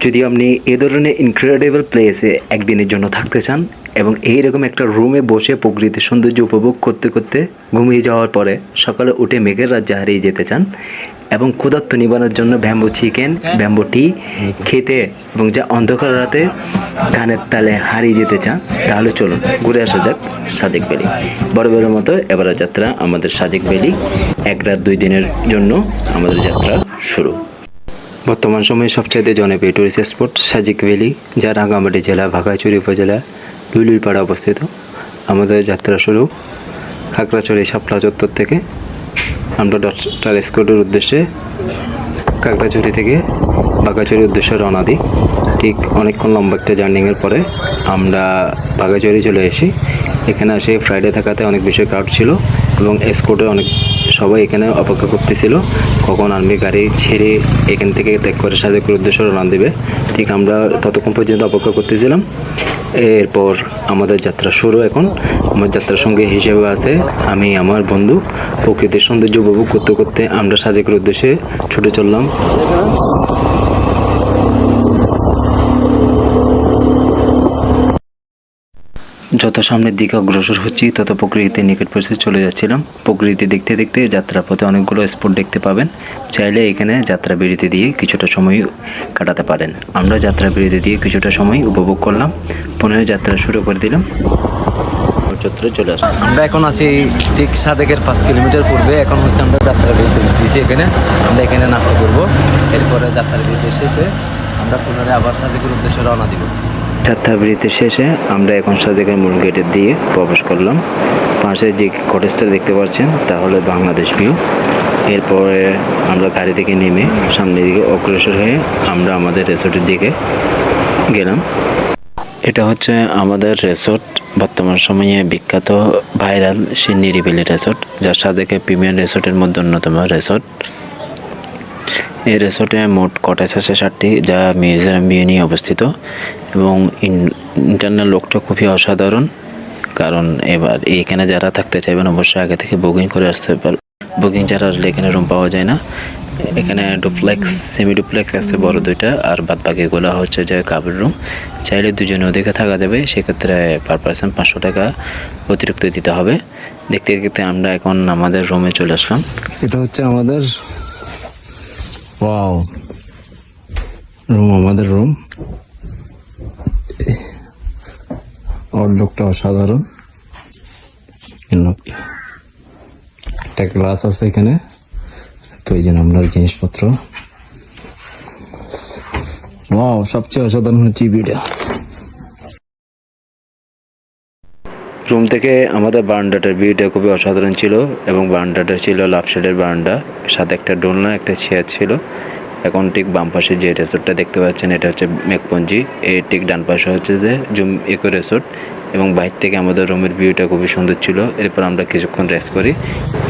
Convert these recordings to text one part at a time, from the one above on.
যদি আপনি এ ধরনের ইনক্রেডিবল প্লেসে একদিনের জন্য থাকতে চান এবং এইরকম একটা রুমে বসে প্রকৃতির সৌন্দর্য উপভোগ করতে করতে ঘুমিয়ে যাওয়ার পরে সকালে উঠে মেঘের রাজ্যে হারিয়ে যেতে চান এবং ক্ষুধার্ত নিবানোর জন্য ব্যাম্বো চিকেন ব্যাম্বো টি খেতে এবং যা অন্ধকার রাতে গানের তালে হারিয়ে যেতে চান তাহলে চলুন ঘুরে আসা যাক সাজেক ভ্যালি বরাবরের মতো এবারের যাত্রা আমাদের সাজেক ভ্যালি এক রাত দুই দিনের জন্য আমাদের যাত্রা শুরু। বর্তমান সময়ে সবচাইতে জনপ্রিয় টুরিস্ট স্পট সাজিক ভ্যালি যা রাঙ্গামাটি জেলা ভাগাচুরি উপজেলা, লুলুইপাড়া অবস্থিত। আমাদের যাত্রা শুরু খাগড়াছড়ি শাপলা চত্বর থেকে। আমরা ডক্টর স্কুলের উদ্দেশ্যে কাকড়াছড়ি থেকে বাগাচুরির উদ্দেশ্যে রওনা দিই। ঠিক অনেকক্ষণ লম্বা একটা জার্নিংয়ের পরে আমরা বাগাচুরি চলে এসি এখানে আসে ফ্রাইডে থাকাতে অনেক বেশি ক্রাউড ছিল এবং এসকোর্টে অনেক সবাই এখানে অপেক্ষা করতেছিল। কখন আর্মি গাড়ি ছেড়ে এখান থেকে ত্যাগ করে সাজেকের উদ্দেশ্যে রওনা দেবে। ঠিক আমরা ততক্ষণ পর্যন্ত অপেক্ষা করতেছিলাম। এরপর আমাদের যাত্রা শুরু এখন। আমার যাত্রার সঙ্গে হিসেবে আছে আমি, আমার বন্ধু। প্রকৃতির সৌন্দর্য উপভোগ করতে করতে আমরা সাজেকের উদ্দেশ্যে ছুটে চললাম। যত সামনের দিকে অগ্রসর হচ্ছি, তত প্রকৃতির নিকট পৌঁছে চলে যাচ্ছিলাম। প্রকৃতি দেখতে দেখতে যাত্রা পথে অনেকগুলো স্পট দেখতে পাবেন। চাইলে এখানে যাত্রা বিরতি দিয়ে কিছুটা সময় কাটাতে পারেন। আমরা যাত্রা বিরতি দিয়ে কিছুটা সময় উপভোগ করলাম। পুনরায় যাত্রা শুরু করে দিলাম। চলে আসলাম আমরা এখন আছি ঠিক সাদেকের পাঁচ কিলোমিটার পূর্বে। এখন হচ্ছে আমরা যাত্রা বিরতি দিয়েছি এখানে। আমরা এখানে নাস্তা করব। এরপরে যাত্রা বিরতি শেষে আমরা পুনরায় আবার সাদেকের উদ্দেশ্যে রওনা দিব। যাত্রা বিরতি শেষে আমরা এখন সাজেকের মূল গেটের দিয়ে প্রবেশ করলাম। পাশে যে কটেজটা দেখতে পাচ্ছেন, তা হলো বাংলাদেশ ভিউ। এরপরে আমরা গাড়ি থেকে নেমে সামনের দিকে অগ্রসর হয়ে আমরা আমাদের রেসর্টের দিকে গেলাম। এটা হচ্ছে আমাদের রেসর্ট। বর্তমান সময়ে বিখ্যাত ভাইরাল সে নিরিবিলি রেসর্ট যার সাদেকে প্রিমিয়ার রেসর্টের মধ্যে অন্যতম রেসর্ট। এই রিসোর্টে মোট কটেজ আছে সাতটি, যা মিউজিয়াম নিয়ে অবস্থিত এবং ইন্টারনাল লোকটা খুবই অসাধারণ। কারণ এবার এখানে যারা থাকতে চাইবেন অবশ্যই আগে থেকে বুকিং করে আসতে পার বুকিং ছাড়া আসলে এখানে রুম পাওয়া যায় না। এখানে ডুপ্লেক্স সেমি ডুপ্লেক্স আছে বড় দুইটা, আর বাদ বাকিগুলো হচ্ছে যে কাপড় রুম চাইলে দুজনে ওদিকে থাকা যাবে, সেক্ষেত্রে পার পার্সন পাঁচশো টাকা অতিরিক্ত দিতে হবে। দেখতে দেখতে আমরা এখন আমাদের রুমে চলে আসলাম। এটা হচ্ছে আমাদের ওয়াও রুম আমাদের রুম ওর লোকটা অসাধারণ. একটা গ্লাস আছে এখানে। প্রয়োজন আমরা জিনিসপত্র। ওয়াও সবচেয়ে অসাধারণ হচ্ছে ভিডিও রুম থেকে আমাদের বারান্দাটার ভিউটা খুবই অসাধারণ ছিল এবং বারান্দাটা ছিল লাভ শেডের বারান্দা। সাথে একটা ডোলনা একটা চেয়ার ছিল। এখন ঠিক বাম পাশে যে রেসোর্টটা দেখতে পাচ্ছেন, এটা হচ্ছে মেঘপঞ্জি। এর ঠিক ডান পাশে হচ্ছে যে জুম ইকো রেসোর্ট এবং বাইর থেকে আমাদের রুমের ভিউটা খুবই সুন্দর ছিল। এরপর আমরা কিছুক্ষণ রেস্ট করি।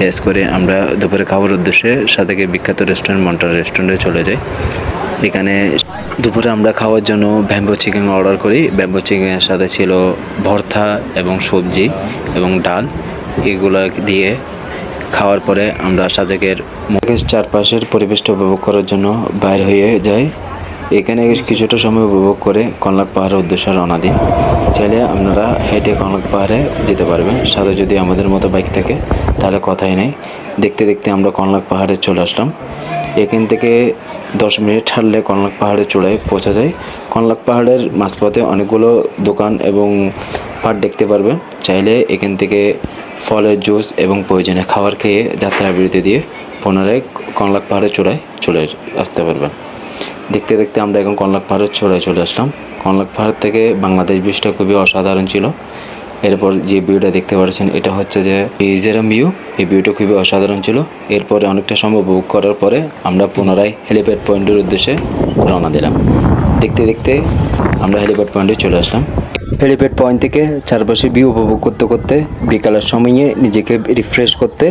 রেস্ট করে আমরা দুপুরে খাওয়ার উদ্দেশ্যে সাথে বিখ্যাত রেস্টুরেন্ট মন্টার রেস্টুরেন্টে চলে যাই। এখানে দুপুরে আমরা খাওয়ার জন্য ব্যাম্বো চিকেন অর্ডার করি। ব্যাম্বো চিকেনের সাথে ছিল ভর্তা এবং সবজি এবং ডাল। এগুলো দিয়ে খাওয়ার পরে আমরা সাজেকের মুখের চারপাশের পরিবেশটা উপভোগ করার জন্য বাইর হয়ে যাই। এখানে কিছুটা সময় উপভোগ করে কনলাক পাহাড়ের উদ্দেশ্যে রওনা দিই। চাইলে আপনারা হেঁটে কনলাক পাহাড়ে যেতে পারবেন। সাথে যদি আমাদের মতো বাইক থাকে, তাহলে কথাই নেই। দেখতে দেখতে আমরা কনলাক পাহাড়ে চলে আসলাম। এখান থেকে দশ মিনিট হাঁটলে কনলাক পাহাড়ের চূড়ায় পৌঁছা যায়। কনলাক পাহাড়ের মাঝপথে অনেকগুলো দোকান এবং পাট দেখতে পারবেন। চাইলে এখান থেকে ফলের জুস এবং প্রয়োজনীয় খাবার খেয়ে যাত্রা বিরতি দিয়ে পুনরায় কনলাক পাহাড়ের চূড়ায় চলে আসতে পারবেন। দেখতে দেখতে আমরা এখন কনলাক পাহাড়ের চূড়ায় চলে আসলাম। কনলাক পাহাড় থেকে বাংলাদেশ বীজটা খুবই অসাধারণ ছিল। এরপর যে ভিউটা দেখতে পাচ্ছেন, এটা হচ্ছে যে ইজেরাম ভিউ এই ভিউটা খুবই অসাধারণ ছিল। এরপরে অনেকটা সময় উপভোগ করার পরে আমরা পুনরায় হেলিপ্যাড পয়েন্টের উদ্দেশ্যে রওনা দিলাম। দেখতে দেখতে আমরা হেলিপ্যাড পয়েন্টে চলে আসলাম। হেলিপ্যাড পয়েন্ট থেকে চারপাশে ভিউ উপভোগ করতে করতে বিকালের সময়ে নিজেকে রিফ্রেশ করতে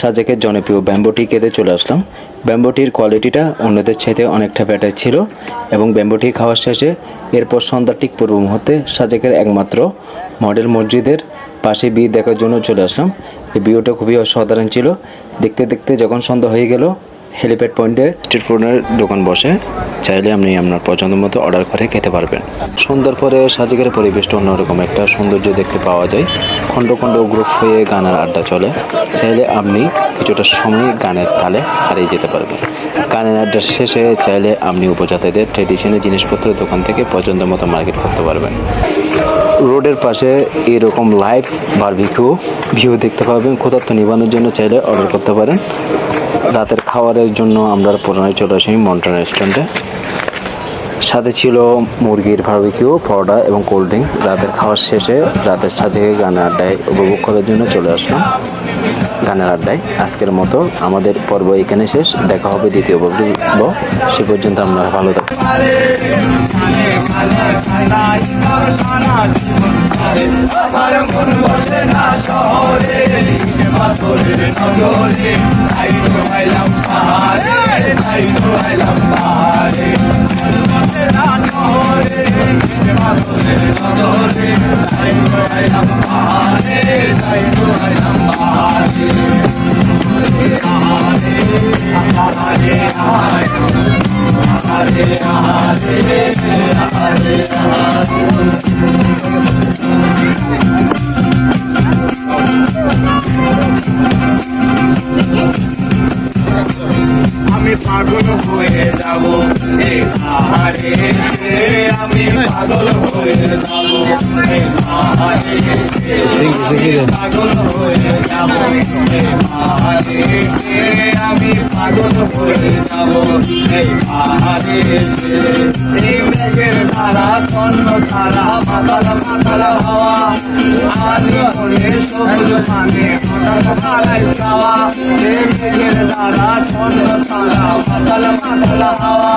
সাজেকের জনপ্রিয় ব্যাম্বোটি কেঁদে চলে আসলাম। ব্যাম্বোটির কোয়ালিটিটা অন্যদের চাইতে অনেকটা বেটার ছিল এবং ব্যাম্বোটি খাওয়ার শেষে এরপর সন্ধ্যার ঠিক পূর্ব মুহূর্তে সাজেকের একমাত্র মডেল মসজিদের পাশে বিয়ে দেখার জন্য চলে আসলাম। এই ভিউটা খুবই অসাধারণ ছিল। দেখতে দেখতে যখন সন্ধ্যা হয়ে গেল হেলিপ্যাড পয়েন্টে স্ট্রিট ফুডের দোকান বসে। চাইলে আপনি আপনার পছন্দ মতো অর্ডার করে খেতে পারবেন। সন্ধ্যার পরে সাজিকের পরিবেশটা অন্যরকম একটা সৌন্দর্য দেখতে পাওয়া যায়। খণ্ড খণ্ড গ্রুপ হয়ে গানের আড্ডা চলে। চাইলে আপনি কিছুটা সময় গানের তালে হারিয়ে যেতে পারবেন। গানের আড্ডার শেষে চাইলে আপনি উপজাতিদের ট্রেডিশনাল জিনিসপত্রের দোকান থেকে পছন্দ মতো মার্কেট করতে পারবেন। রোডের পাশে এরকম লাইভ বারবিকিউ ভিউ দেখতে পাবেন ক্ষুধার্ত নিবানোর জন্য চাইলে অর্ডার করতে পারেন। রাতের খাবারের জন্য আমরা পুনরায় চলে আসি মন্টন রেস্টুরেন্টে। সাথে ছিল মুরগির বারবিকিউ পরোটা এবং কোল্ড ড্রিঙ্ক রাতের খাওয়ার শেষে রাতের সাথে গানের আড্ডায় উপভোগ করার জন্য চলে আসলাম। গানের আড্ডায় আজকের মতো আমাদের পর্ব এখানে শেষ। দেখা হবে দ্বিতীয় পর্ব সে পর্যন্ত আপনারা ভালো থাকুন। Thank you. আমি পাগল হয়ে যাব এই পাহাড়ে এই মেঘের ধারা কর্ণ ধারা মাতাল মাতাল হাওয়া আজ মনে সবুজ মানে হঠাৎ ধারায় যাওয়া এই মেঘের ধারা কর্ণ ধারা মাতাল মাতাল হাওয়া